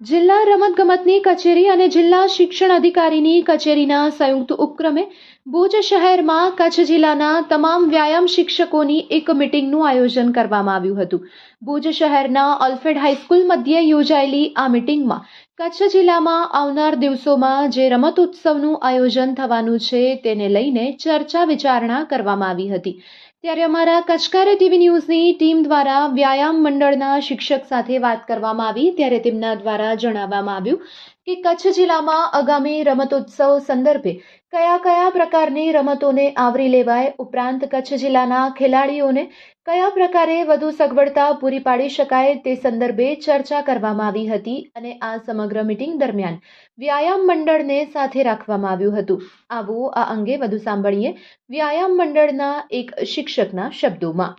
જિલ્લા રમતગમતની કચેરી અને જિલ્લા શિક્ષણ અધિકારીની કચેરીના સંયુક્ત ઉપક્રમે ભુજ શહેરમાં કચ્છ જિલ્લાના તમામ વ્યાયામ શિક્ષકોની એક મિટિંગનું આયોજન કરવામાં આવ્યું હતું. ભુજ શહેરના ઓલ્ફેડ હાઈસ્કૂલ મધ્યે યોજાયેલી આ મિટિંગમાં કચ્છ જિલ્લામાં આવનાર દિવસોમાં જે રમત ઉત્સવનું આયોજન થવાનું છે તેને લઈને ચર્ચા વિચારણા કરવામાં આવી હતી. ત્યારે અમારા કચકારે ટીવી ન્યૂઝની ટીમ દ્વારા વ્યાયામ મંડળના શિક્ષક સાથે વાત કરવામાં આવી. ત્યારે તેમના દ્વારા જણાવવામાં આવ્યું કે કચ્છ જિલ્લામાં આગામી રમતોત્સવ સંદર્ભે કયા કયા પ્રકારની રમતોને આવરી લેવાય. ઉપરાંત કચ્છ જિલ્લાના ખેલાડીઓને કયા પ્રકારે વધુ સગવડતા પૂરી પાડી શકાય તે સંદર્ભે ચર્ચા કરવામાં આવી હતી અને આ સમગ્ર મિટિંગ દરમિયાન વ્યાયામ મંડળને સાથે રાખવામાં આવ્યું હતું. આવો આ અંગે વધુ સાંભળીએ વ્યાયામ મંડળના એક શિક્ષકના શબ્દોમાં.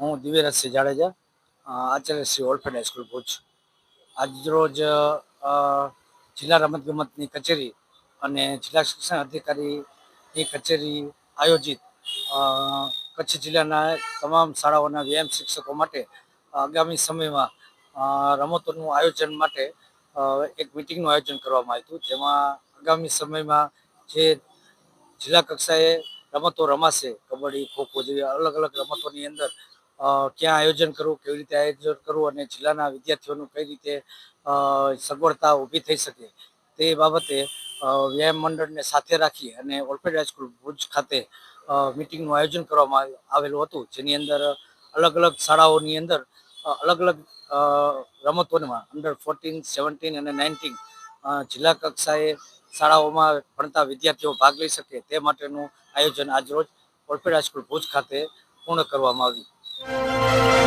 હું દિવ્યરાજસિંહ જાડેજા આચાર્ય શ્રી હાઈસ્કૂલ ભુજ. આજરોજ જિલ્લા રમતગમતની કચેરી અને જિલ્લા શિક્ષણ અધિકારીની કચેરી આયોજિત કચ્છ જિલ્લાના તમામ શાળાઓના વ્યાયામ શિક્ષકો માટે આગામી સમયમાં રમતોનું આયોજન માટે એક મિટિંગનું આયોજન કરવામાં આવ્યું જેમાં આગામી સમયમાં જે જિલ્લા કક્ષાએ રમતો રમાશે, કબડ્ડી, ખોખો જેવી અલગ અલગ રમતોની અંદર ક્યાં આયોજન કરવું, કેવી રીતે આયોજન કરવું અને જિલ્લાના વિદ્યાર્થીઓનું કઈ રીતે સગવડતા ઊભી થઈ શકે તે બાબતે વ્યાયામ મંડળને સાથે રાખી અને ઓર્ફેડ હાઈસ્કૂલ ભુજ ખાતે મિટિંગનું આયોજન કરવામાં આવેલું હતું, જેની અંદર અલગ અલગ શાળાઓની અંદર અલગ અલગ રમતોમાં અંડર ફોર્ટીન સેવન્ટીન અને નાઇન્ટીન જિલ્લા કક્ષાએ શાળાઓમાં ભણતા વિદ્યાર્થીઓ ભાગ લઈ શકે તે માટેનું આયોજન આજરોજ ઓર્ફેડ હાઈસ્કૂલ ભુજ ખાતે પૂર્ણ કરવામાં આવ્યું.